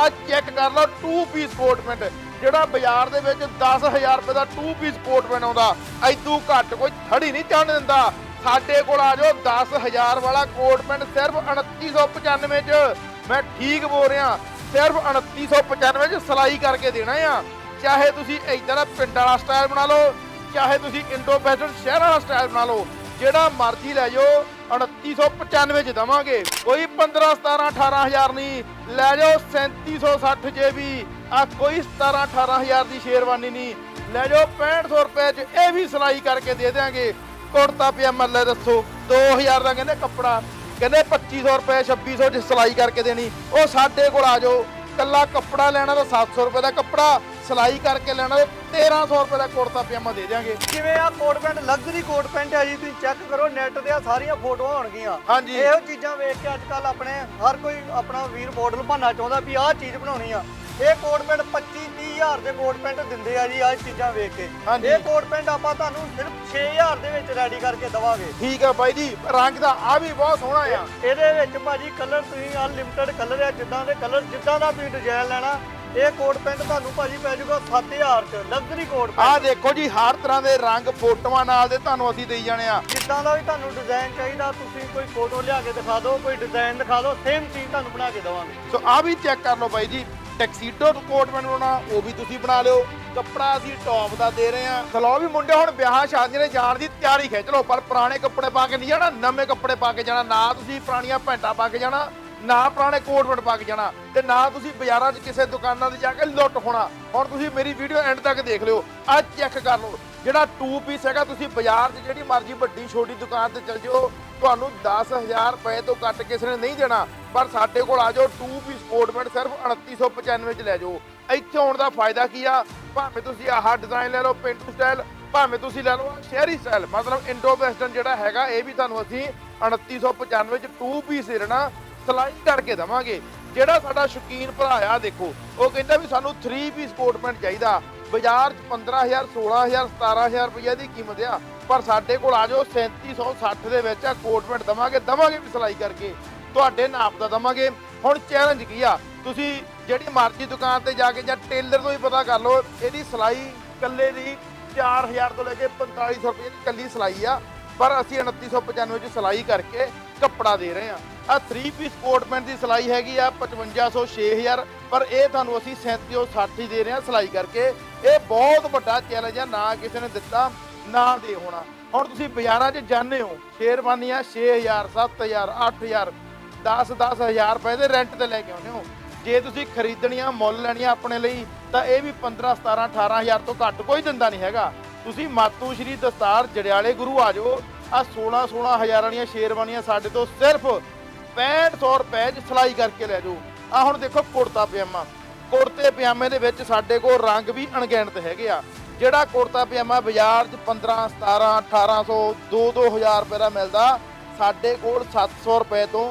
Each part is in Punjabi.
ਆ ਚੈੱਕ ਕਰ ਲਓ 2 ਪੀਸ ਕੋਟ ਪੈਂਟ ਜਿਹੜਾ ਬਾਜ਼ਾਰ ਦੇ ਵਿੱਚ 10000 ਰੁਪਏ ਦਾ 2 ਪੀਸ ਕੋਟ ਪੈਂਟ ਆਉਂਦਾ ਐਦੂ ਘੱਟ ਕੋਈ ਥੜੀ ਨਹੀਂ ਚੜਨ ਦਿੰਦਾ। ਸਾਡੇ ਕੋਲ ਆ ਜਾਓ 10000 ਵਾਲਾ ਕੋਟ ਪੈਂਟ ਸਿਰਫ 2995 ਚ। ਮੈਂ ਠੀਕ ਬੋਲ ਰਿਹਾ, ਸਿਰਫ 2995 ਚ ਸਿਲਾਈ ਕਰਕੇ ਦੇਣਾ ਆ। ਚਾਹੇ ਤੁਸੀਂ ਇਦਾਂ ਦਾ ਪਿੰਡ ਵਾਲਾ ਸਟਾਈਲ ਬਣਾ ਲਓ, ਚਾਹੇ ਤੁਸੀਂ ਇੰਡੋ ਵੈਸਟਰਨ ਸ਼ਹਿਰ ਵਾਲਾ ਸਟਾਈਲ ਬਣਾ ਲਓ, ਜਿਹੜਾ ਮਰਜ਼ੀ ਲੈ ਜਾਓ 2995 ਚ ਦਵਾਂਗੇ। ਕੋਈ 15 17 18000 ਨਹੀਂ। ਲੈ ਜਾਓ 3760 ਜੇ ਵੀ ਆ ਕੋਈ 17 18000 ਦੀ ਸ਼ੇਰਵਾਨੀ ਨਹੀਂ। ਲੈ ਜਾਓ 6500 ਰੁਪਏ ਚ ਇਹ ਵੀ ਸਿਲਾਈ ਕਰਕੇ ਦੇ ਦਿਆਂਗੇ। ਕੁੜਤਾ, ਪਜਾਮਾ, ਲੈ ਦੱਸੋ। 2000 ਦਾ ਕਹਿੰਦੇ ਕੱਪੜਾ। ਕਹਿੰਦੇ 2500 ਰੁਪਏ 2600 ਚ ਸਿਲਾਈ ਕਰਕੇ ਦੇਣੀ। ਉਹ ਸਾਡੇ ਕੋਲ ਆ ਜਾਓ। ਕੱਲਾ ਕੱਪੜਾ ਲੈਣਾ ਤਾਂ 700 ਰੁਪਏ ਦਾ ਕੱਪੜਾ। ਸਿਲਾਈ ਕਰਕੇ ਲੈਣਾ ਤਾਂ 1300 ਰੁਪਏ ਦਾ ਕੁੜਤਾ ਪਜਾਮਾ ਦੇ ਦਿਆਂਗੇ। ਜਿਵੇਂ ਆ coat pant? Luxury coat pant ਹੈ ਜੀ ਤੁਸੀਂ ਚੈੱਕ ਕਰੋ ਨੈਟ ਤੇ ਆ ਸਾਰੀਆਂ ਫੋਟੋਆਂ ਹੋਣਗੀਆਂ। ਹਾਂਜੀ। ਇਹੋ ਚੀਜ਼ਾਂ ਵੇਖ ਕੇ ਅੱਜ ਕੱਲ ਆਪਣੇ ਹਰ ਕੋਈ ਆਪਣਾ ਵੀਰ ਮਾਡਲ ਬਣਨਾ ਚਾਹੁੰਦਾ ਵੀ ਆਹ ਚੀਜ਼ ਬਣਾਉਣੀ ਆ। ਇਹ ਕੋਟ ਪੈਂਟ 25 30 ਹਜ਼ਾਰ ਦੇ ਕੋਟ ਪੈਂਟ ਦਿੰਦੇ ਆ ਜੀ ਆਹ ਚੀਜ਼ਾਂ ਵੇਖ ਕੇ। ਹਾਂਜੀ। ਇਹ ਕੋਟ ਪੈਂਟ ਆਪਾਂ ਤੁਹਾਨੂੰ ਸਿਰਫ 6000 ਦੇ ਵਿੱਚ ਰੈਡੀ ਕਰਕੇ ਦਵਾਂਗੇ। ਠੀਕ ਆ ਬਾਈ ਜੀ ਰੰਗ ਦਾ ਆ ਵੀ ਬਹੁਤ ਸੋਹਣਾ ਆ। ਇਹਦੇ ਵਿੱਚ ਭਾਜੀ ਕਲਰ ਤੁਸੀਂ ਅਨਲਿਮਟਿਡ ਕਲਰ ਆ ਜਿੱਦਾਂ ਦੇ ਕਲਰ ਜਿੱਦਾਂ ਦਾ ਤੁਸੀਂ ਡਿਜ਼ਾਈਨ ਲੈਣਾ ਇਹ ਕੋਟ ਪੈਂਟ ਤੁਹਾਨੂੰ ਭਾਜੀ ਪੈ ਜਾਊਗਾ 7000 ਚ ਲਗਜ਼ਰੀ ਕੋਟ ਆਹ ਪੈਂਟ। ਦੇਖੋ ਜੀ ਹਰ ਤਰ੍ਹਾਂ ਦੇ ਰੰਗ ਫੋਟੋਆਂ ਨਾਲ ਦੇ ਤੁਹਾਨੂੰ ਅਸੀਂ ਦੇਈ ਜਾਣੇ ਆ। ਜਿੱਦਾਂ ਦਾ ਵੀ ਤੁਹਾਨੂੰ ਡਿਜ਼ਾਈਨ ਚਾਹੀਦਾ ਤੁਸੀਂ ਕੋਈ ਫੋਟੋ ਲਿਆ ਕੇ ਦਿਖਾ ਦਿਓ ਕੋਈ ਡਿਜ਼ਾਈਨ ਦਿਖਾ ਦਿਓ ਸੇਮ ਚੀਜ਼ ਤੁਹਾਨੂੰ ਬਣਾ ਕੇ ਦੇਵਾਂਗੇ। ਸੋ ਆ ਵੀ ਚੈੱਕ ਕਰ ਲਓ ਬਾਈ ਜੀ ਟੈਕਸੀਡੋ ਕੋਟ ਬਣਾਉਣਾ ਉਹ ਵੀ ਤੁਸੀਂ ਬਣਾ ਲਿਓ। ਕੱਪੜਾ ਅਸੀਂ ਟੌਪ ਦਾ ਦੇ ਰਹੇ ਆ। ਚਲੋ ਵੀ ਮੁੰਡੇ ਹੁਣ ਵਿਆਹ ਸ਼ਾਦੀਆਂ ਦੇ ਜਾਣ ਦੀ ਤਿਆਰੀ ਖਿੱਚ ਲਓ ਪਰ ਪੁਰਾਣੇ ਕੱਪੜੇ ਪਾ ਕੇ ਨਹੀਂ ਜਾਣਾ ਨਵੇਂ ਕੱਪੜੇ ਪਾ ਕੇ ਜਾਣਾ ਨਾ ਤੁਸੀਂ ਪੁਰਾਣੀਆਂ ਪੈਂਟਾਂ ਪਾ ਕੇ ਜਾਣਾ। ਨਾ ਪੁਰਾਣੇ ਕੋਟ ਪੈਂਟ ਪਾ ਕੇ ਜਾਣਾ ਤੇ ਨਾ ਤੁਸੀਂ ਬਾਜ਼ਾਰਾਂ 'ਚ ਕਿਸੇ ਦੁਕਾਨਾਂ ਤੇ ਜਾ ਕੇ ਲੁੱਟ ਹੋਣਾ। ਹੁਣ ਤੁਸੀਂ ਮੇਰੀ ਵੀਡੀਓ ਐਂਡ ਤੱਕ ਦੇਖ ਲਿਓ ਆ ਚੈੱਕ ਕਰ ਲਓ। ਜਿਹੜਾ 2 ਪੀਸ ਹੈਗਾ, ਤੁਸੀਂ ਬਾਜ਼ਾਰ 'ਚ ਜਿਹੜੀ ਮਰਜ਼ੀ ਵੱਡੀ ਛੋਟੀ ਦੁਕਾਨ ਤੇ ਚਲ ਜਾਓ, ਤੁਹਾਨੂੰ 10000 ਰੁਪਏ ਤੋਂ ਘੱਟ ਕਿਸੇ ਨੇ ਨਹੀਂ ਦੇਣਾ। ਪਰ ਸਾਡੇ ਕੋਲ ਆ ਜਾਓ 2 ਪੀਸ ਕੋਟ ਪੈਂਟ ਸਿਰਫ 2995 ਚ ਲੈ ਜਾਓ। ਇੱਥੇ ਆਉਣ ਦਾ ਫਾਇਦਾ ਕੀ ਆ? ਭਾਵੇਂ ਤੁਸੀਂ ਆਹ ਡਿਜ਼ਾਈਨ ਲੈ ਲਓ ਪਿੰਟੂ ਸਟਾਈਲ ਭਾਵੇਂ ਤੁਸੀਂ ਲੈ ਲਓ ਸ਼ਹਿਰੀ ਸਟਾਈਲ ਮਤਲਬ ਇੰਡੋ ਵੈਸਟਰਨ ਜਿਹੜਾ ਹੈਗਾ, ਇਹ ਵੀ ਤੁਹਾਨੂੰ ਅਸੀਂ 2995 ਚ 2 ਪੀਸ ਦੇਣਾ। ਸਿਲਾਈ ਕਰਕੇ ਦਵਾਂਗੇ। ਜਿਹੜਾ ਸਾਡਾ ਸ਼ੌਕੀਨ ਭਰਾ ਆ, ਦੇਖੋ, ਉਹ ਕਹਿੰਦਾ ਵੀ ਸਾਨੂੰ 3 ਪੀਸ ਕੋਟ ਪੈਂਟ ਚਾਹੀਦਾ। ਬਾਜ਼ਾਰ 'ਚ 15000 16000 17000 ਰੁਪਏ ਦੀ ਕੀਮਤ ਆ। ਪਰ ਸਾਡੇ ਕੋਲ ਆ ਜਾਓ 3760 ਦੇ ਵਿੱਚ ਆ ਕੋਟ ਪੈਂਟ ਦਵਾਂਗੇ ਦਵਾਂਗੇ ਵੀ ਸਿਲਾਈ ਕਰਕੇ। ਤੁਹਾਡੇ ਨਾਪ ਦਾ ਦਵਾਂਗੇ। ਹੁਣ ਚੈਲੰਜ ਕੀ ਆ? ਤੁਸੀਂ ਜਿਹੜੀ ਮਰਜ਼ੀ ਦੁਕਾਨ ਤੇ ਜਾ ਕੇ ਜਾਂ ਟੇਲਰ ਤੋਂ ਹੀ ਪਤਾ ਕਰ ਲਓ, ਇਹਦੀ ਸਿਲਾਈ ਕੱਲੇ ਦੀ 4000 ਤੋਂ ਲੈ ਕੇ 4500 ਰੁਪਏ ਦੀ ਕੱਲੀ ਸਿਲਾਈ ਆ। ਪਰ ਅਸੀਂ 2995 ਚ ਸਿਲਾਈ ਕਰਕੇ ਕੱਪੜਾ ਦੇ ਰਹੇ ਹਾਂ। ਆ 3 ਪੀਸ ਕੋਟ ਪੈਂਟ ਦੀ ਸਿਲਾਈ ਹੈਗੀ ਆ 5500 6000 ਪਰ ਇਹ ਤੁਹਾਨੂੰ ਅਸੀਂ 3760 ਦੇ ਰਹੇ ਹਾਂ ਸਿਲਾਈ ਕਰਕੇ। ਇਹ ਬਹੁਤ ਵੱਡਾ ਚੈਲੰਜ ਆ, ਨਾ ਕਿਸੇ ਨੇ ਦਿੱਤਾ, ਨਾ ਦੇ ਹੋਣਾ। ਹੁਣ ਤੁਸੀਂ ਬਾਜ਼ਾਰਾਂ 'ਚ ਜਾਂਦੇ ਹੋ, ਸ਼ੇਰਵਾਨੀਆਂ 6000 7000 8000 10 10000 ਰੁਪਏ ਦੇ ਰੈਂਟ ਤੇ ਲੈ ਕੇ ਆਉਂਦੇ ਹੋ। ਜੇ ਤੁਸੀਂ ਖਰੀਦਣੀਆਂ, ਮੁੱਲ ਲੈਣੀਆਂ ਆਪਣੇ ਲਈ, ਤਾਂ ਇਹ ਵੀ 15 17 18000 ਤੋਂ ਘੱਟ ਕੋਈ ਦਿੰਦਾ ਨਹੀਂ ਹੈਗਾ। ਤੁਸੀਂ ਮਾਤੂ ਸ਼੍ਰੀ ਦਸਤਾਰ ਜੜਿਆਲੇ ਗੁਰੂ ਆ ਜਾਓ। ਆ 16 16000 ਵਾਲੀਆਂ ਸ਼ੇਰਵਾਨੀਆਂ ਸਾਡੇ ਤੋਂ ਸਿਰਫ 6500 ਰੁਪਏ 'ਚ ਸਿਲਾਈ ਕਰਕੇ ਲੈ ਜਾਓ। ਆ ਹੁਣ ਦੇਖੋ ਕੁੜਤਾ ਪਜਾਮਾ। ਕੁੜਤੇ ਪਜਾਮੇ ਦੇ ਵਿੱਚ ਸਾਡੇ ਕੋਲ ਰੰਗ ਵੀ ਅਣਗਿਣਤ ਹੈਗੇ ਆ। ਜਿਹੜਾ ਕੁੜਤਾ ਪਜਾਮਾ ਬਾਜ਼ਾਰ 'ਚ 15 17 1800 2 2000 ਰੁਪਏ ਦਾ ਮਿਲਦਾ, ਸਾਡੇ ਕੋਲ 700 ਰੁਪਏ ਤੋਂ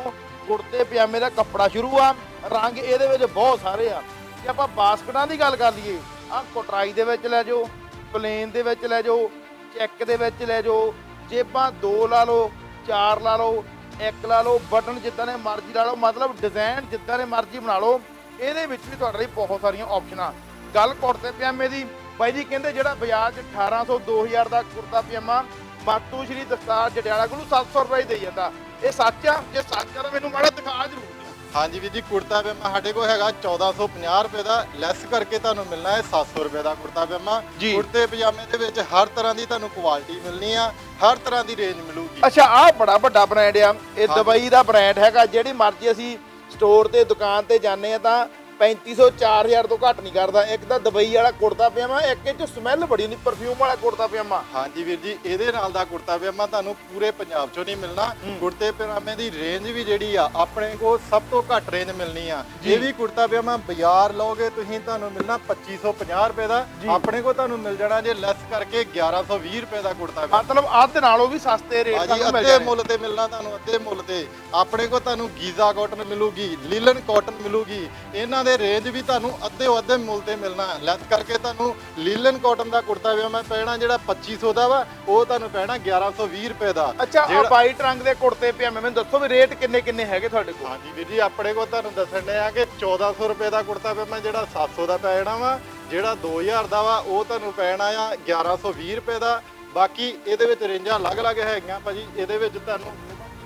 ਕੁੜਤੇ ਪਜਾਮੇ ਦਾ ਕੱਪੜਾ ਸ਼ੁਰੂ ਆ। ਰੰਗ ਇਹਦੇ ਵਿੱਚ ਬਹੁਤ ਸਾਰੇ ਆ। ਜੇ ਆਪਾਂ ਬਾਸਕਟਾਂ ਦੀ ਗੱਲ ਕਰ ਲਈਏ ਆ ਕੋਟਰਾਈ ਦੇ ਵਿੱਚ ਲੈ ਜਾਓ। ਪਲੇਨ ਦੇ ਵਿੱਚ ਲੈ ਜਾਓ, ਚੈੱਕ ਦੇ ਵਿੱਚ ਲੈ ਜਾਓ, ਜੇਬਾਂ ਦੋ ਲਾ ਲਓ, ਚਾਰ ਲਾ ਲਓ, ਇੱਕ ਲਾ ਲਓ, ਬਟਨ ਜਿੱਦਾਂ ਦੇ ਮਰਜ਼ੀ ਲਾ ਲਓ, ਮਤਲਬ ਡਿਜ਼ਾਈਨ ਜਿੱਦਾਂ ਦੇ ਮਰਜ਼ੀ ਬਣਾ ਲਓ, ਇਹਦੇ ਵਿੱਚ ਵੀ ਤੁਹਾਡੇ ਲਈ ਬਹੁਤ ਸਾਰੀਆਂ ਆਪਸ਼ਨਾਂ ਗੱਲ ਕੁੜਤੇ ਪਜਾਮੇ ਦੀ, ਬਾਈ ਜੀ ਕਹਿੰਦੇ ਜਿਹੜਾ ਬਾਜ਼ਾਰ 'ਚ 1800 2000 ਦਾ ਕੁੜਤਾ ਪਜਾਮਾ, ਬਾਤੂ ਸ਼੍ਰੀ ਦਸਤਾਰ ਜਟਿਆਲਾ ਕੋਲ 700 ਰੁਪਏ ਹੀ ਦੇਈ ਜਾਂਦਾ। ਇਹ ਸੱਚ ਆ? ਜੇ ਸੱਚ ਆ ਤਾਂ ਮੈਨੂੰ ਮਾੜਾ ਦਿਖਾ ਜ਼ਰੂਰ। ਹਾਂਜੀ ਵੀਰ ਜੀ ਕੁੜਤਾ ਪਜਾਮਾ ਸਾਡੇ ਕੋਲ ਹੈਗਾ 1450 ਰੁਪਏ ਦਾ ਲੈਸ ਕਰਕੇ ਤੁਹਾਨੂੰ ਮਿਲਣਾ ਹੈ 700 ਰੁਪਏ ਦਾ ਕੁੜਤਾ ਪਜਾਮਾ ਜੀ। ਕੁੜਤੇ ਪਜਾਮੇ ਦੇ ਵਿੱਚ ਹਰ ਤਰ੍ਹਾਂ ਦੀ ਤੁਹਾਨੂੰ ਕੁਆਲਿਟੀ ਮਿਲਣੀ ਆ ਹਰ ਤਰ੍ਹਾਂ ਦੀ ਰੇਂਜ ਮਿਲੂਗੀ ਅੱਛਾ ਆਹ ਬੜਾ ਵੱਡਾ ਬ੍ਰਾਂਡ ਆ ਇਹ। ਦੁਬਈ ਦਾ ਬ੍ਰਾਂਡ ਹੈਗਾ ਜਿਹੜੀ ਮਰਜ਼ੀ ਅਸੀਂ ਸਟੋਰ ਤੇ ਦੁਕਾਨ ਤੇ ਜਾਂਦੇ ਆ ਤਾਂ 3500 4000 ਤੋਂ ਘੱਟ ਨਹੀਂ ਕਰਦਾ। ਇੱਕ ਤਾਂ ਦੁਬਈ ਵਾਲਾ ਕੁੜਤਾ ਪਜਾਮਾ ਇੱਕ ਇਹ ਚ ਸਮੈਲ ਬੜੀ ਹੁੰਦੀ ਪਰਫਿਊਮ ਵਾਲਾ ਕੁੜਤਾ ਪਜਾਮਾ। ਹਾਂਜੀ ਵੀਰ ਜੀ ਇਹਦੇ ਨਾਲ ਦਾ ਕੁੜਤਾ ਪਜਾਮਾ ਤੁਹਾਨੂੰ ਪੂਰੇ ਪੰਜਾਬ 'ਚੋਂ ਨਹੀਂ ਮਿਲਣਾ। ਕੁੜਤੇ ਪਜਾਮੇ ਦੀ ਰੇਂਜ ਵੀ ਜਿਹੜੀ ਆ ਆਪਣੇ ਕੋਲ ਸਭ ਤੋਂ ਘੱਟ ਰੇਂਜ ਮਿਲਣੀ ਆ। ਇਹ ਵੀ ਕੁੜਤਾ ਪਜਾਮਾ ਬਾਜ਼ਾਰ ਲਓਗੇ ਤੁਸੀਂ ਤੁਹਾਨੂੰ ਮਿਲਣਾ 2550 ਰੁਪਏ ਦਾ। ਆਪਣੇ ਕੋਲ ਤੁਹਾਨੂੰ ਮਿਲ ਜਾਣਾ ਜੇ ਲੈਸ ਕਰਕੇ 1120 ਰੁਪਏ ਦਾ ਕੁੜਤਾ ਪਜਾਮਾ। ਮਤਲਬ ਅੱਧ ਨਾਲੋਂ ਵੀ ਸਸਤੇ ਰੇਟ ਤੁਹਾਨੂੰ ਮਿਲ ਅੱਧੇ ਜਾਣੇ। ਮੁੱਲ ਤੇ ਮਿਲਣਾ ਤੁਹਾਨੂੰ ਅੱਧੇ ਮੁੱਲ ਤੇ। ਆਪਣੇ ਕੋਲ ਤੁਹਾਨੂੰ ਗੀਜ਼ਾ ਕਾਟਨ ਮਿਲੂਗੀ ਲੀਲਨ ਕਾਟਨ ਮਿਲੂਗੀ। ਇਹਨਾਂ ਦੇ ਰੇਂਜ ਵੀ ਤੁਹਾਨੂੰ ਅੱਧੇ ਅੱਧੇ ਮੁੱਲ ਤੇ ਮਿਲਣਾ ਲੈਸ ਕਰਕੇ ਤੁਹਾਨੂੰ ਲੀਲਨ ਕਾਟਨ ਦਾ ਕੁੜਤਾ ਪਜਾਮਾ ਪੈਣਾ ਜਿਹੜਾ 2500 ਦਾ ਵਾ ਉਹ ਤੁਹਾਨੂੰ ਪੈਣਾ 1120 ਰੁਪਏ ਦਾ। ਅੱਛਾ ਆ ਜਿਹੜਾ- ਵਾਈਟ ਰੰਗ ਦੇ ਕੁੜਤੇ ਪਜਾਮੇ ਮੈਨੂੰ ਦੱਸੋ ਵੀ ਰੇਟ ਕਿੰਨੇ ਕਿੰਨੇ ਹੈਗੇ ਤੁਹਾਡੇ ਕੋਲ? ਹਾਂਜੀ ਵੀਰ ਜੀ ਆਪਣੇ ਕੋਲ ਤੁਹਾਨੂੰ ਦੱਸਣ ਡਿਆ ਕਿ 1400 ਰੁਪਏ ਦਾ ਕੁੜਤਾ ਪਜਾਮਾ ਜਿਹੜਾ 700 ਦਾ ਪੈ ਜਾਣਾ ਵਾ ਜਿਹੜਾ 2000 ਦਾ ਵਾ ਉਹ ਤੁਹਾਨੂੰ ਪੈਣਾ ਆ 1120 ਰੁਪਏ ਦਾ। ਬਾਕੀ ਇਹਦੇ ਵਿੱਚ ਰੇਂਜਾਂ ਅਲੱਗ-ਅਲੱਗ ਹੈਗੀਆਂ ਭਾਜੀ ਇਹਦੇ ਵਿੱਚ ਤੁਹਾਨੂੰ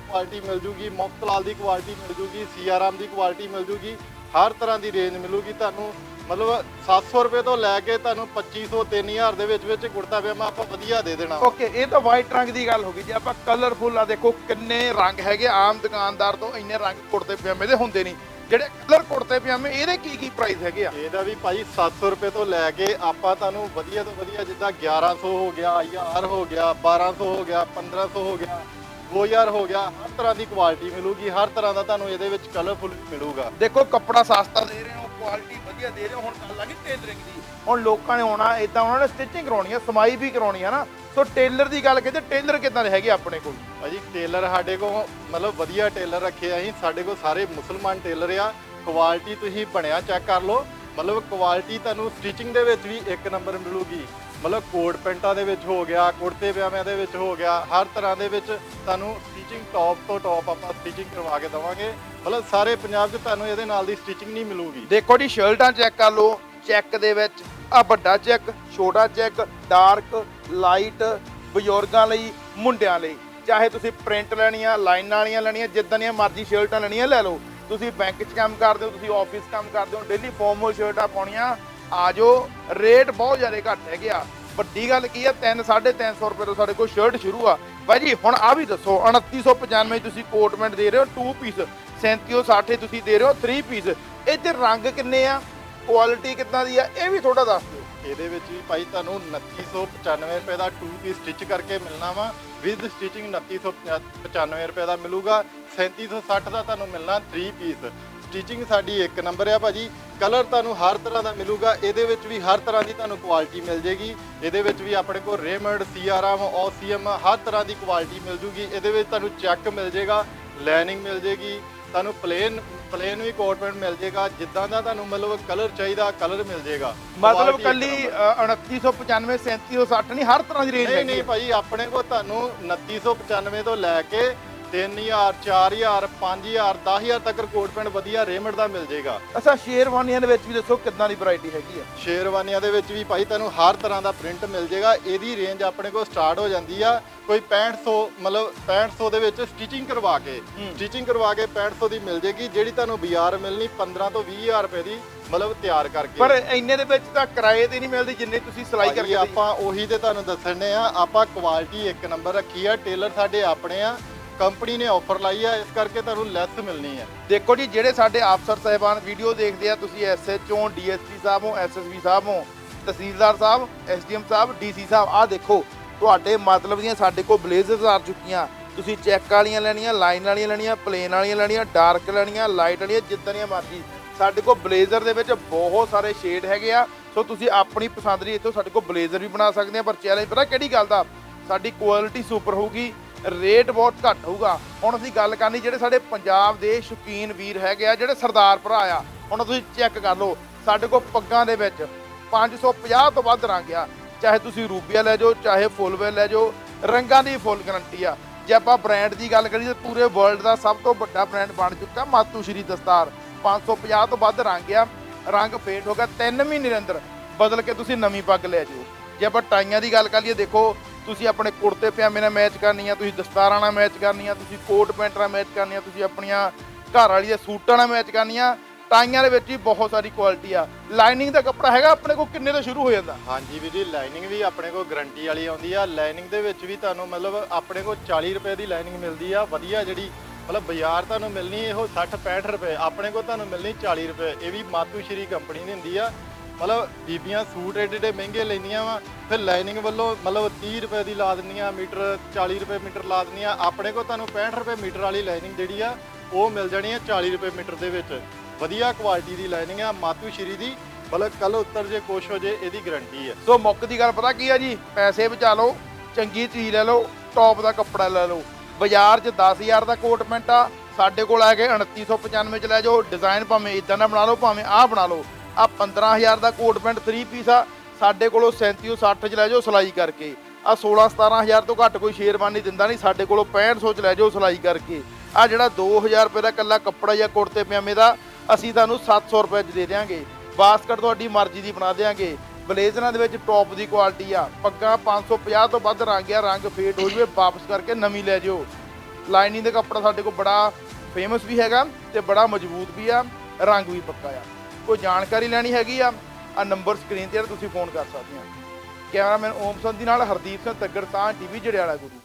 ਕੁਆਲਿਟੀ ਮਿਲ ਜੂਗੀ ਮੁਕਤਲਾਲ ਦੀ ਕੁਆਲਿਟੀ ਮਿਲ ਜੂਗੀ ਸੀਆਰਾਮ ਦੀ ਕੁਆਲਿਟੀ ਮਿਲ ਜੂਗੀ ਹਰ ਤਰ੍ਹਾਂ ਦੀ ਰੇਂਜ ਮਿਲੂਗੀ ਤੁਹਾਨੂੰ। ਮਤਲਬ 700 ਰੁਪਏ ਤੋਂ ਲੈ ਕੇ ਤੁਹਾਨੂੰ 2500 3000 ਦੇ ਵਿੱਚ ਵਿੱਚ ਕੁੜਤਾ ਪਜਾਮਾ ਆਪਾਂ ਵਧੀਆ ਦੇ ਦੇਣਾ। ਓਕੇ ਇਹ ਤਾਂ ਵਾਈਟ ਰੰਗ ਦੀ ਗੱਲ ਹੋ ਗਈ। ਜੇ ਆਪਾਂ ਕਲਰਫੁਲ ਆ ਦੇਖੋ ਕਿੰਨੇ ਰੰਗ ਹੈਗੇ ਆਮ ਦੁਕਾਨਦਾਰ ਤੋਂ ਇੰਨੇ ਰੰਗ ਕੁੜਤੇ ਪਜਾਮੇ ਦੇ ਹੁੰਦੇ ਨਹੀਂ। ਜਿਹੜੇ ਕਲਰ ਕੁੜਤੇ ਪਜਾਮੇ ਇਹਦੇ ਕੀ ਕੀ ਪ੍ਰਾਈਸ ਹੈਗੇ ਆ? ਇਹਦਾ ਵੀ ਭਾਈ 700 ਰੁਪਏ ਤੋਂ ਲੈ ਕੇ ਆਪਾਂ ਤੁਹਾਨੂੰ ਵਧੀਆ ਤੋਂ ਵਧੀਆ ਜਿੱਦਾਂ 1100 ਹੋ ਗਿਆ 1000 ਹੋ ਗਿਆ 1200 ਹੋ ਗਿਆ 1500 ਹੋ ਗਿਆ। 2000 ਹੋ ਗਿਆ ਹਰ ਤਰ੍ਹਾਂ ਦੀ ਕੁਆਲਿਟੀ ਮਿਲੂਗੀ ਹਰ ਤਰ੍ਹਾਂ ਦਾ ਤੁਹਾਨੂੰ ਇਹਦੇ ਵਿੱਚ ਕਲਰਫੁਲ ਮਿਲੂਗਾ। ਦੇਖੋ ਕੱਪੜਾ ਸਸਤਾ ਦੇ ਰਹੇ ਹੋ ਕੁਆਲਿਟੀ ਵਧੀਆ ਦੇ ਰਹੇ ਹੋ ਹੁਣ ਗੱਲ ਆ ਗਈ ਟੇਲਰਿੰਗ ਦੀ। ਹੁਣ ਲੋਕਾਂ ਨੇ ਆਉਣਾ ਇਦਾਂ ਉਹਨਾਂ ਨੇ ਸਟਿਚਿੰਗ ਕਰਾਉਣੀ ਆ ਸਮਾਈ ਵੀ ਕਰਾਉਣੀ ਆ ਨਾ। ਸੋ ਟੇਲਰ ਦੀ ਗੱਲ ਕਰਦੇ ਟੇਲਰ ਕਿਦਾਂ ਦੇ ਹੈਗੇ ਆਪਣੇ ਕੋਲ? ਭਾਜੀ ਟੇਲਰ ਸਾਡੇ ਕੋਲ ਮਤਲਬ ਵਧੀਆ ਟੇਲਰ ਰੱਖੇ ਆ ਅਸੀਂ ਸਾਡੇ ਕੋਲ ਸਾਰੇ ਮੁਸਲਮਾਨ ਟੇਲਰ ਆ। ਕੁਆਲਿਟੀ ਤੁਸੀਂ ਬਣਿਆ ਚੈੱਕ ਕਰ ਲਓ। ਮਤਲਬ ਕੁਆਲਿਟੀ ਤੁਹਾਨੂੰ ਸਟਿਚਿੰਗ ਦੇ ਵਿੱਚ ਵੀ ਇੱਕ ਨੰਬਰ ਮਿਲੂਗੀ। ਮਤਲਬ ਕੋਟ ਪੈਂਟਾਂ ਦੇ ਵਿੱਚ ਹੋ ਗਿਆ, ਕੁੜਤੇ ਪਜਾਮਿਆਂ ਦੇ ਵਿੱਚ ਹੋ ਗਿਆ, ਹਰ ਤਰ੍ਹਾਂ ਦੇ ਵਿੱਚ ਤੁਹਾਨੂੰ ਸਟਿਚਿੰਗ ਟੌਪ ਤੋਂ ਟੌਪ ਆਪਾਂ ਸਟਿਚਿੰਗ ਕਰਵਾ ਕੇ ਦਵਾਂਗੇ। ਮਤਲਬ ਸਾਰੇ ਪੰਜਾਬ 'ਚ ਤੁਹਾਨੂੰ ਇਹਦੇ ਨਾਲ ਦੀ ਸਟਿਚਿੰਗ ਨਹੀਂ ਮਿਲੂਗੀ। ਦੇਖੋ ਜੀ, ਸ਼ਰਟਾਂ ਚੈੱਕ ਕਰ ਲਓ ਚੈੱਕ ਦੇ ਵਿੱਚ ਆ ਵੱਡਾ ਚੈੱਕ ਛੋਟਾ ਚੈੱਕ ਡਾਰਕ ਲਾਈਟ ਬਜ਼ੁਰਗਾਂ ਲਈ, ਮੁੰਡਿਆਂ ਲਈ। ਚਾਹੇ ਤੁਸੀਂ ਪ੍ਰਿੰਟ ਲੈਣੀਆਂ ਲਾਈਨਾਂ ਵਾਲੀਆਂ ਲੈਣੀਆਂ, ਜਿੱਦਾਂ ਦੀਆਂ ਮਰਜ਼ੀ ਸ਼ਰਟਾਂ ਲੈਣੀਆਂ, ਲੈ ਲਓ। ਤੁਸੀਂ ਬੈਂਕ 'ਚ ਕੰਮ ਕਰਦੇ ਹੋ, ਤੁਸੀਂ ਆਫਿਸ ਕੰਮ ਕਰਦੇ ਹੋ ਡੇਲੀ ਫਾਰਮਲ ਸ਼ਰਟਾਂ ਪਾਉਣੀਆਂ। ਆਜੋ ਰੇਟ ਬਹੁਤ ਜ਼ਿਆਦਾ ਘੱਟ ਹੈਗੇ ਆ ਵੱਡੀ ਗੱਲ ਕੀ ਆ 3 350 ਰੁਪਏ ਤੋਂ ਸਾਡੇ ਕੋਲ ਸ਼ਰਟ ਸ਼ੁਰੂ ਆ। ਬਾਈ ਜੀ, ਹੁਣ ਆ ਵੀ ਦੱਸੋ 2995 ਤੁਸੀਂ ਕੋਟਮੈਂਟ ਦੇ ਰਹੇ ਹੋ 2 ਪੀਸ 3760 ਤੁਸੀਂ ਦੇ ਰਹੇ ਹੋ 3 ਪੀਸ ਇਹਦੇ ਰੰਗ ਕਿੰਨੇ ਆ? ਕੁਆਲਿਟੀ ਕਿੱਦਾਂ ਦੀ ਆ? ਇਹ ਵੀ ਥੋੜਾ ਦੱਸ ਦਿਓ। ਇਹਦੇ ਵਿੱਚ ਵੀ ਭਾਈ ਤੁਹਾਨੂੰ 2995 ਰੁਪਏ ਦਾ 2 ਪੀਸ ਸਟਿਚ ਕਰਕੇ ਮਿਲਣਾ ਵਾ। ਵਿਦ ਸਟਿਚਿੰਗ 2995 ਰੁਪਏ ਦਾ ਮਿਲੂਗਾ। 3760 ਦਾ ਤੁਹਾਨੂੰ ਮਿਲਣਾ 3 ਪੀਸ ਸਟਿਚਿੰਗ ਸਾਡੀ ਇੱਕ ਨੰਬਰ ਆ ਭਾਜੀ। ਕਲਰ ਤੁਹਾਨੂੰ ਹਰ ਤਰ੍ਹਾਂ ਦਾ ਮਿਲੂਗਾ। ਇਹਦੇ ਵਿੱਚ ਵੀ ਹਰ ਤਰ੍ਹਾਂ ਦੀ ਤੁਹਾਨੂੰ ਕੁਆਲਿਟੀ ਮਿਲ ਜੇਗੀ। ਇਹਦੇ ਵਿੱਚ ਵੀ ਆਪਣੇ ਕੋਲ ਰੇਮੰਡ ਸੀਆਰਐਮ ਓਸੀਐਮ ਹਰ ਤਰ੍ਹਾਂ ਦੀ ਕੁਆਲਿਟੀ ਮਿਲ ਜੂਗੀ। ਇਹਦੇ ਵਿੱਚ ਤੁਹਾਨੂੰ ਚੈੱਕ ਮਿਲ ਜੇਗਾ ਲਾਈਨਿੰਗ ਮਿਲ ਜੇਗੀ। ਤੁਹਾਨੂੰ ਪਲੇਨ ਪਲੇਨ ਵੀ ਕੋਟ ਪੈਂਟ ਮਿਲ ਜੇਗਾ। ਜਿੱਦਾਂ ਦਾ ਤੁਹਾਨੂੰ ਮਤਲਬ ਕਲਰ ਚਾਹੀਦਾ ਕਲਰ ਮਿਲ ਜੇਗਾ। ਮਤਲਬ ਕੱਲੀ number। 2995 3760 ਨਹੀਂ ਹਰ ਤਰ੍ਹਾਂ ਦੀ ਰੇਂਜ ਨਹੀਂ ਨਹੀਂ। ਭਾਜੀ ਆਪਣੇ ਕੋਲ ਤੁਹਾਨੂੰ 2995 ਤੋਂ ਲੈ ਕੇ 3000 4000 5000 10000 ਤੱਕ ਕੋਟ ਪੈਂਟ ਵਧੀਆ ਰੇਮੰਡ ਦਾ ਮਿਲ ਜੇਗਾ ਅੱਛਾ ਸ਼ੇਰਵਾਨੀਆਂ ਦੇ ਵਿੱਚ ਵੀ ਦੱਸੋ ਕਿੱਦਾਂ ਦੀ ਵੈਰਾਈਟੀ ਹੈਗੀ ਆ ਸ਼ੇਰਵਾਨੀਆਂ ਦੇ ਵਿੱਚ ਵੀ ਭਾਈ ਤੁਹਾਨੂੰ ਹਰ ਤਰ੍ਹਾਂ ਦਾ ਪ੍ਰਿੰਟ ਮਿਲ ਜੇਗਾ ਇਹਦੀ ਰੇਂਜ ਆਪਣੇ ਕੋਲ ਸਟਾਰਟ ਹੋ ਜਾਂਦੀ ਆ। ਕੋਈ 6500 ਮਤਲਬ 6500 ਦੇ ਵਿੱਚ ਸਟਿਚਿੰਗ ਕਰਵਾ ਕੇ ਸਟਿਚਿੰਗ ਕਰਵਾ ਕੇ 6500 ਦੀ ਮਿਲ ਜੇਗੀ ਜਿਹੜੀ ਤੁਹਾਨੂੰ ਬਾਜ਼ਾਰ ਮਿਲਣੀ 15 ਤੋਂ 20000 ਰੁਪਏ ਦੀ ਮਤਲਬ ਤਿਆਰ ਕਰਕੇ। ਪਰ ਇੰਨੇ ਦੇ ਵਿੱਚ ਤਾਂ ਕਿਰਾਏ ਤੇ ਨਹੀਂ ਮਿਲਦੀ ਜਿੰਨੇ ਤੁਸੀਂ ਸਿਲਾਈ ਕਰਕੇ ਆਪਾਂ ਉਹੀ ਤੇ ਤੁਹਾਨੂੰ ਦੱਸਣੇ ਆ। ਆਪਾਂ ਕੁਆਲਿਟੀ ਇੱਕ ਨੰਬਰ ਰੱਖੀ ਆ। ਟੇਲਰ ਸਾਡੇ ਆਪਣੇ ਆ। ਕੰਪਨੀ ਨੇ ਆਫਰ ਲਾਈ ਹੈ ਇਸ ਕਰਕੇ ਤੁਹਾਨੂੰ ਲੈਸ ਮਿਲਣੀ ਹੈ ਦੇਖੋ ਜੀ, ਜਿਹੜੇ ਸਾਡੇ ਅਫਸਰ ਸਾਹਿਬਾਨ ਵੀਡੀਓ ਦੇਖਦੇ ਆ, ਤੁਸੀਂ ਐਸਐਚਓ ਡੀਐਸਪੀ ਸਾਹਿਬ ਹੋ ਐਸਐਸਪੀ ਸਾਹਿਬ ਹੋ, ਤਹਿਸੀਲਦਾਰ ਸਾਹਿਬ ਐਸਡੀਐਮ ਸਾਹਿਬ ਡੀਸੀ ਸਾਹਿਬ, ਆਹ ਦੇਖੋ, ਤੁਹਾਡੇ ਮਤਲਬ ਦੀਆਂ ਸਾਡੇ ਕੋਲ ਬਲੇਜ਼ਰਸ ਆ ਚੁੱਕੀਆਂ। ਤੁਸੀਂ ਚੈੱਕ ਵਾਲੀਆਂ ਲੈਣੀਆਂ ਲਾਈਨ ਵਾਲੀਆਂ ਲੈਣੀਆਂ ਪਲੇਨ ਵਾਲੀਆਂ ਲੈਣੀਆਂ ਡਾਰਕ ਲੈਣੀਆਂ ਲਾਈਟ ਵਾਲੀਆਂ ਜਿੱਦਾਂ ਦੀਆਂ ਮਰਜ਼ੀ। ਸਾਡੇ ਕੋਲ ਬਲੇਜ਼ਰ ਦੇ ਵਿੱਚ ਬਹੁਤ ਸਾਰੇ ਸ਼ੇਡ ਹੈਗੇ ਆ, ਸੋ ਤੁਸੀਂ ਆਪਣੀ ਪਸੰਦ ਦੀ ਇੱਥੋਂ ਸਾਡੇ ਕੋਲ ਬਲੇਜ਼ਰ ਵੀ ਬਣਾ ਸਕਦੇ ਆ, ਪਰ ਚੈਲੰਜ ਪਤਾ ਕਿਹੜੀ ਗੱਲ ਦਾ? ਸਾਡੀ ਕੁਆਲਿਟੀ ਸੁਪਰ ਹੋਊਗੀ ਰੇਟ ਬਹੁਤ ਘੱਟ ਹੋਊਗਾ। ਹੁਣ ਅਸੀਂ ਗੱਲ ਕਰਨੀ ਜਿਹੜੇ ਸਾਡੇ ਪੰਜਾਬ ਦੇ ਸ਼ੌਕੀਨ ਵੀਰ ਹੈਗੇ ਆ, ਜਿਹੜੇ ਸਰਦਾਰ ਭਰਾ ਆ, ਹੁਣ ਤੁਸੀਂ ਚੈੱਕ ਕਰ ਲਓ, ਸਾਡੇ ਕੋਲ ਪੱਗਾਂ ਦੇ ਵਿੱਚ 550 ਤੋਂ ਵੱਧ ਰੰਗ ਆ। ਚਾਹੇ ਤੁਸੀਂ ਰੂਬੀਆ ਲੈ ਜਾਓ, ਚਾਹੇ ਫੁੱਲਵੇਲ ਲੈ ਜਾਓ, ਰੰਗਾਂ ਦੀ ਫੁੱਲ ਗਰੰਟੀ ਆ। ਜੇ ਆਪਾਂ ਬ੍ਰਾਂਡ ਦੀ ਗੱਲ ਕਰੀਏ ਤਾਂ ਪੂਰੇ ਵਰਲਡ ਦਾ ਸਭ ਤੋਂ ਵੱਡਾ ਬ੍ਰਾਂਡ ਬਣ ਚੁੱਕਾ ਮਾਤੂ ਸ਼੍ਰੀ ਦਸਤਾਰ। 550 ਤੋਂ ਵੱਧ ਰੰਗ ਆ। ਰੰਗ ਫੇਡ ਹੋ ਗਿਆ 3 ਮਹੀਨੇ ਦੇ ਅੰਦਰ। ਬਦਲ ਕੇ ਤੁਸੀਂ ਨਵੀਂ ਪੱਗ ਲੈ ਜਾਓ। ਜੇ ਆਪਾਂ ਟਾਈਆਂ ਦੀ ਗੱਲ ਕਰ ਲਈਏ ਦੇਖੋ ਤੁਸੀਂ ਆਪਣੇ ਕੁੜਤੇ ਪਜਾਮੇ ਨਾਲ ਮੈਚ ਕਰਨੀ ਆ, ਤੁਸੀਂ ਦਸਤਾਰਾਂ ਨਾਲ ਮੈਚ ਕਰਨੀ ਆ, ਤੁਸੀਂ ਕੋਟ ਪੈਂਟ ਨਾਲ ਮੈਚ ਕਰਨੀ ਆ, ਤੁਸੀਂ ਆਪਣੀਆਂ ਘਰ ਵਾਲੀ ਦੇ ਸੂਟਾਂ ਨਾਲ ਮੈਚ ਕਰਨੀ ਆ, ਟਾਈਆਂ ਦੇ ਵਿੱਚ ਵੀ ਬਹੁਤ ਸਾਰੀ ਕੁਆਲਿਟੀ ਆ। ਲਾਈਨਿੰਗ ਦਾ ਕੱਪੜਾ ਹੈਗਾ ਆਪਣੇ ਕੋਲ ਕਿੰਨੇ ਤੋਂ ਸ਼ੁਰੂ ਹੋ ਜਾਂਦਾ? ਹਾਂਜੀ ਵੀਰ ਜੀ ਲਾਈਨਿੰਗ ਵੀ ਆਪਣੇ ਕੋਲ ਗਾਰੰਟੀ ਵਾਲੀ ਆਉਂਦੀ ਆ। ਲਾਈਨਿੰਗ ਦੇ ਵਿੱਚ ਵੀ ਤੁਹਾਨੂੰ ਮਤਲਬ ਆਪਣੇ ਕੋਲ 40 ਰੁਪਏ ਦੀ ਲਾਈਨਿੰਗ ਮਿਲਦੀ ਆ। ਵਧੀਆ ਜਿਹੜੀ ਮਤਲਬ ਬਾਜ਼ਾਰ ਤੁਹਾਨੂੰ ਮਿਲਣੀ, ਇਹੋ 60 65 ਰੁਪਏ, ਆਪਣੇ ਕੋਲ ਤੁਹਾਨੂੰ ਮਿਲਣੀ 40 ਰੁਪਏ। ਇਹ ਵੀ ਮਾਤੂ ਸ਼੍ਰੀ ਕੰਪਨੀ ਦੀ ਹੁੰਦੀ ਆ। ਮਤਲਬ ਬੀਬੀਆਂ ਸੂਟ ਏਡੇ ਏਡੇ ਮਹਿੰਗੇ ਲੈਂਦੀਆਂ ਵਾ, ਫਿਰ ਲਾਈਨਿੰਗ ਵੱਲੋਂ ਮਤਲਬ 30 ਰੁਪਏ ਦੀ ਲਾ ਦਿੰਦੀਆਂ, ਮੀਟਰ 40 ਰੁਪਏ ਮੀਟਰ ਲਾ ਦਿੰਦੀਆਂ, ਆਪਣੇ ਕੋਲ ਤੁਹਾਨੂੰ 65 ਰੁਪਏ ਮੀਟਰ ਵਾਲੀ ਲਾਈਨਿੰਗ ਜਿਹੜੀ ਆ, ਉਹ ਮਿਲ ਜਾਣੀ ਆ 40 ਰੁਪਏ ਮੀਟਰ ਦੇ ਵਿੱਚ। ਵਧੀਆ ਕੁਆਲਿਟੀ ਦੀ ਲਾਈਨਿੰਗ ਆ, ਮਾਤੂ ਸ਼੍ਰੀ ਦੀ, ਮਤਲਬ ਕੱਲ ਉੱਤਰ ਜੇ ਕੁਛ ਹੋ ਜੇ, ਇਹਦੀ ਗਾਰੰਟੀ ਹੈ ਸੋ ਮੁੱਕ ਦੀ ਗੱਲ ਪਤਾ ਕੀ ਆ ਜੀ? ਪੈਸੇ ਬਚਾ ਲਓ, ਚੰਗੀ ਚੀਜ਼ ਲੈ ਲਓ ਟੌਪ ਦਾ ਕੱਪੜਾ ਲੈ ਲਓ। ਬਾਜ਼ਾਰ 'ਚ 10000 ਦਾ ਕੋਟ ਪੈਂਟ ਆ, ਸਾਡੇ ਕੋਲ ਆ ਕੇ 2995 ਚ ਲੈ ਜਾਓ ਡਿਜ਼ਾਈਨ ਭਾਵੇਂ ਇਦਾਂ ਦਾ ਬਣਾ ਲਓ, ਭਾਵੇਂ ਆਹ ਬਣਾ ਲਓ। ਆ 15000 ਦਾ ਕੋਟ ਪੈਂਟ 3 ਪੀਸ ਆ। ਸਾਡੇ ਕੋਲੋਂ 37 60 ਚ ਲੈ ਜਾਓ ਸਿਲਾਈ ਕਰਕੇ। ਆ 16 17000 ਤੋਂ ਘੱਟ ਕੋਈ ਸ਼ੇਰਵਾਨੀ ਦਿੰਦਾ ਨਹੀਂ, ਸਾਡੇ ਕੋਲੋਂ 6500 ਚ ਲੈ ਜਾਓ ਸਿਲਾਈ ਕਰਕੇ। ਆ ਜਿਹੜਾ 2000 ਰੁਪਏ ਦਾ ਕੱਲਾ ਕੱਪੜਾ ਜਾਂ ਕੁੜਤੇ ਪਜਾਮੇ ਦਾ, ਅਸੀਂ ਤੁਹਾਨੂੰ 700 ਰੁਪਏ ਚ ਦੇ ਦਿਆਂਗੇ। ਬਾਸਕਟ ਤੁਹਾਡੀ ਮਰਜ਼ੀ ਦੀ ਬਣਾ ਦਿਆਂਗੇ। ਬਲੇਜ਼ਰਾਂ ਦੇ ਵਿੱਚ ਟੌਪ ਦੀ ਕੁਆਲਿਟੀ ਆ। ਪੱਗਾਂ 550 ਤੋਂ ਵੱਧ ਰੰਗ ਆ, ਰੰਗ ਫੇਡ ਹੋ ਜਵੇ ਵਾਪਸ ਕਰਕੇ ਨਵੀਂ ਲੈ ਜਿਓ। ਲਾਈਨਿੰਗ ਦਾ ਕੱਪੜਾ ਸਾਡੇ ਕੋਲ ਬੜਾ ਫੇਮਸ ਵੀ ਹੈਗਾ ਤੇ ਬੜਾ ਮਜ਼ਬੂਤ ਵੀ ਆ, ਰੰਗ ਵੀ ਪੱਕਾ ਆ। ਕੋਈ ਜਾਣਕਾਰੀ ਲੈਣੀ ਹੈਗੀ ਆ ਆ ਨੰਬਰ ਸਕਰੀਨ ਤੇ ਆ, ਤੁਸੀਂ ਫੋਨ ਕਰ ਸਕਦੇ ਆ। ਕੈਮਰਾਮੈਨ ਓਮ ਸੰਧੀ ਨਾਲ ਹਰਦੀਪ ਸਿੰਘ ਤੱਗੜ ਤਾਂ ਟੀਵੀ ਜੜਿਆਲਾ ਗੁਰੂ।